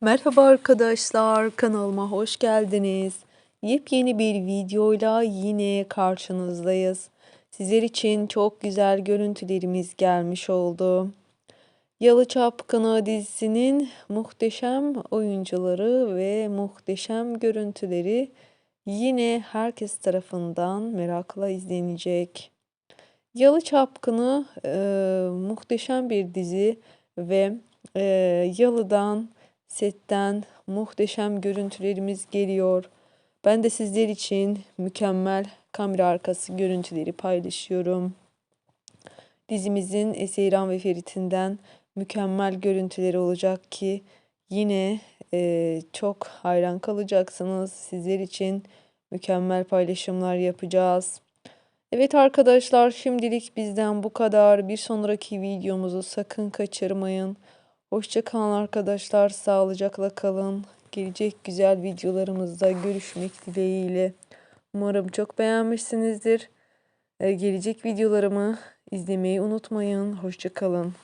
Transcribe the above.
Merhaba arkadaşlar, kanalıma hoş geldiniz. Yepyeni bir videoyla yine karşınızdayız. Sizler için çok güzel görüntülerimiz gelmiş oldu. Yalı Çapkını dizisinin muhteşem oyuncuları ve muhteşem görüntüleri yine herkes tarafından merakla izlenecek. Yalı Çapkını e, muhteşem bir dizi ve e, Yalı'dan, setten muhteşem görüntülerimiz geliyor. Ben de sizler için mükemmel kamera arkası görüntüleri paylaşıyorum. Dizimizin Eseyran ve Ferit'inden mükemmel görüntüleri olacak ki yine e, çok hayran kalacaksınız. Sizler için mükemmel paylaşımlar yapacağız. Evet arkadaşlar şimdilik bizden bu kadar. Bir sonraki videomuzu sakın kaçırmayın. Hoşçakalın arkadaşlar. Sağlıcakla kalın. Gelecek güzel videolarımızda görüşmek dileğiyle. Umarım çok beğenmişsinizdir. Ee, Gelecek videolarımı izlemeyi unutmayın. Hoşçakalın.